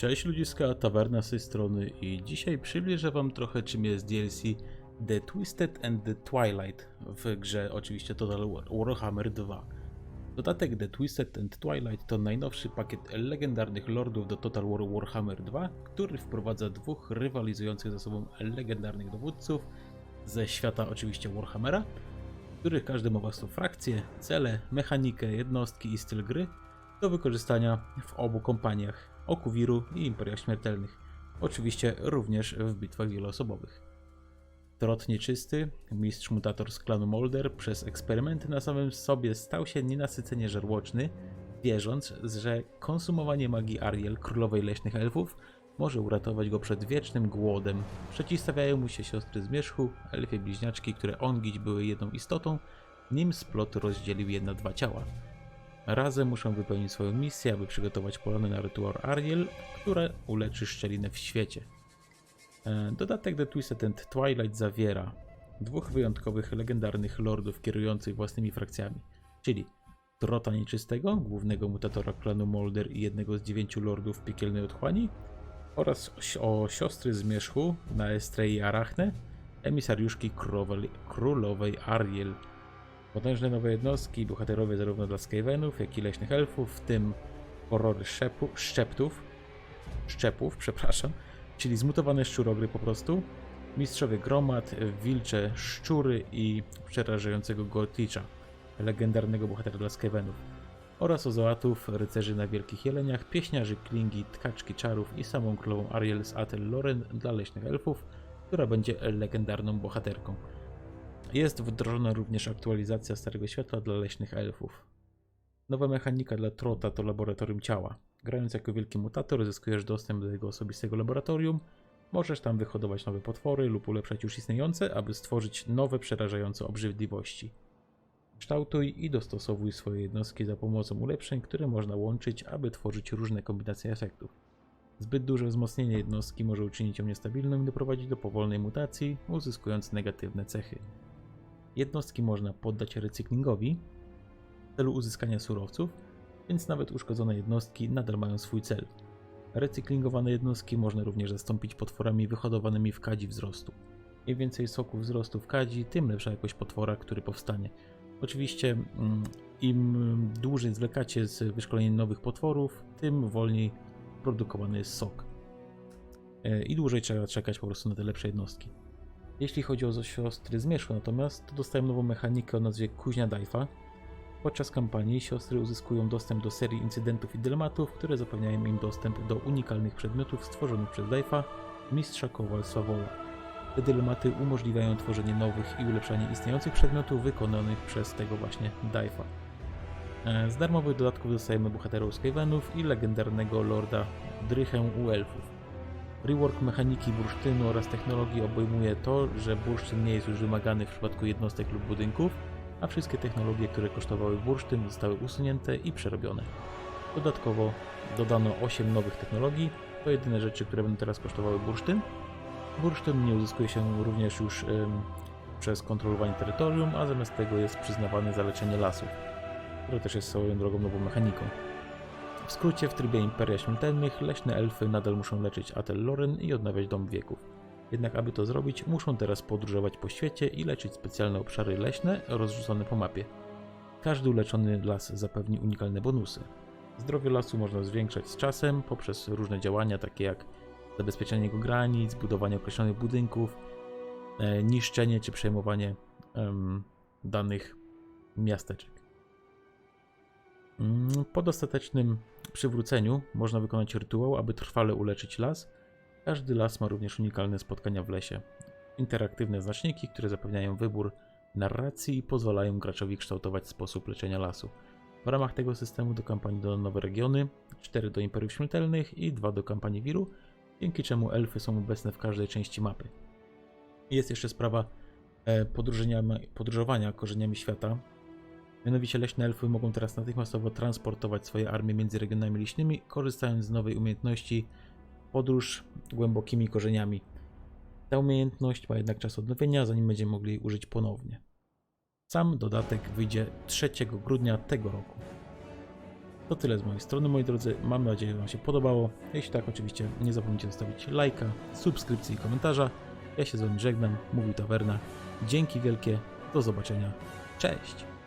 Cześć ludziska, tawerna z tej strony i dzisiaj przybliżę wam trochę czym jest DLC The Twisted and the Twilight w grze oczywiście Total War Warhammer 2. Dodatek The Twisted and Twilight to najnowszy pakiet legendarnych lordów do Total War Warhammer 2, który wprowadza dwóch rywalizujących ze sobą legendarnych dowódców ze świata oczywiście Warhammera, których każdy ma własną frakcję, cele, mechanikę, jednostki i styl gry do wykorzystania w obu kompaniach Oku Wiru i Imperiach Śmiertelnych. Oczywiście również w bitwach wieloosobowych. Trot nieczysty, mistrz mutator z klanu Molder przez eksperymenty na samym sobie stał się nienasycenie żarłoczny, wierząc, że konsumowanie magii Ariel, królowej leśnych elfów, może uratować go przed wiecznym głodem. Przeciwstawiają mu się siostry Zmierzchu, elfie bliźniaczki, które ongić były jedną istotą, nim splot rozdzielił je na dwa ciała. Razem muszą wypełnić swoją misję, aby przygotować polony na rytuał Ariel, które uleczy szczelinę w świecie. E, Dodatek The Twisted and Twilight zawiera dwóch wyjątkowych, legendarnych lordów kierujących własnymi frakcjami, czyli Trota Nieczystego, głównego mutatora klanu Molder i jednego z dziewięciu lordów piekielnej otchłani, oraz o siostry Zmierzchu, Naestre i Arachne, emisariuszki królowej, królowej Ariel. Potężne nowe jednostki, bohaterowie zarówno dla Skavenów, jak i leśnych elfów, w tym horrory szczepu, szczeptów, szczepów, przepraszam, czyli zmutowane szczurogry po prostu, mistrzowie gromad, wilcze szczury i przerażającego Gorticza, legendarnego bohatera dla Skavenów, oraz ozoatów, rycerzy na wielkich jeleniach, pieśniarzy klingi, tkaczki czarów i samą królową Ariel z Atel Loren dla leśnych elfów, która będzie legendarną bohaterką. Jest wdrożona również aktualizacja Starego Światła dla leśnych elfów. Nowa mechanika dla Trota to laboratorium ciała. Grając jako wielki mutator zyskujesz dostęp do jego osobistego laboratorium. Możesz tam wyhodować nowe potwory lub ulepszać już istniejące, aby stworzyć nowe przerażające obrzydliwości. Kształtuj i dostosowuj swoje jednostki za pomocą ulepszeń, które można łączyć, aby tworzyć różne kombinacje efektów. Zbyt duże wzmocnienie jednostki może uczynić ją niestabilną i doprowadzić do powolnej mutacji, uzyskując negatywne cechy. Jednostki można poddać recyklingowi w celu uzyskania surowców, więc nawet uszkodzone jednostki nadal mają swój cel. Recyklingowane jednostki można również zastąpić potworami wyhodowanymi w kadzi wzrostu. Im więcej soku wzrostu w kadzi, tym lepsza jakość potwora, który powstanie. Oczywiście mm, im dłużej zwlekacie z wyszkoleniem nowych potworów, tym wolniej produkowany jest sok. E, I dłużej trzeba czekać po prostu na te lepsze jednostki. Jeśli chodzi o siostry Zmierzchu natomiast, to dostają nową mechanikę o nazwie Kuźnia Dajfa. Podczas kampanii siostry uzyskują dostęp do serii incydentów i dylematów, które zapewniają im dostęp do unikalnych przedmiotów stworzonych przez Dajfa, mistrza Kowalstwa Wola. Te dylematy umożliwiają tworzenie nowych i ulepszanie istniejących przedmiotów wykonanych przez tego właśnie Dajfa. E, Z darmowych dodatków dostajemy bohaterów Skavenów i legendarnego lorda Drychę u elfów. Rework mechaniki bursztynu oraz technologii obejmuje to, że bursztyn nie jest już wymagany w przypadku jednostek lub budynków, a wszystkie technologie, które kosztowały bursztyn zostały usunięte i przerobione. Dodatkowo dodano 8 nowych technologii, to jedyne rzeczy, które będą teraz kosztowały bursztyn. Bursztyn nie uzyskuje się również już ym, przez kontrolowanie terytorium, a zamiast tego jest przyznawany za leczenie lasów, które też jest swoją drogą nową mechaniką. W skrócie, w trybie Imperia Śmiertelnych leśne elfy nadal muszą leczyć Atel Loren i odnawiać Dom Wieków. Jednak aby to zrobić, muszą teraz podróżować po świecie i leczyć specjalne obszary leśne rozrzucone po mapie. Każdy uleczony las zapewni unikalne bonusy. Zdrowie lasu można zwiększać z czasem poprzez różne działania, takie jak zabezpieczenie jego granic, budowanie określonych budynków, e, niszczenie czy przejmowanie danych miasteczek. Mm, Po dostatecznym przywróceniu można wykonać rytuał, aby trwale uleczyć las. Każdy las ma również unikalne spotkania w lesie. Interaktywne znaczniki, które zapewniają wybór narracji i pozwalają graczowi kształtować sposób leczenia lasu. W ramach tego systemu do kampanii dodano nowe regiony, 4 do Imperiów Śmiertelnych i 2 do kampanii Wiru, dzięki czemu elfy są obecne w każdej części mapy. Jest jeszcze sprawa e, podróżowania korzeniami świata, Mianowicie leśne elfy mogą teraz natychmiastowo transportować swoje armie między regionami leśnymi, korzystając z nowej umiejętności podróż głębokimi korzeniami. Ta umiejętność ma jednak czas odnowienia, zanim będziemy mogli jej użyć ponownie. Sam dodatek wyjdzie 3 grudnia tego roku. To tyle z mojej strony, moi drodzy. Mam nadzieję, że Wam się podobało. Jeśli tak, oczywiście nie zapomnijcie zostawić lajka, subskrypcji i komentarza. Ja się z Wami żegnam. Mówił Tawerna. Dzięki wielkie. Do zobaczenia. Cześć!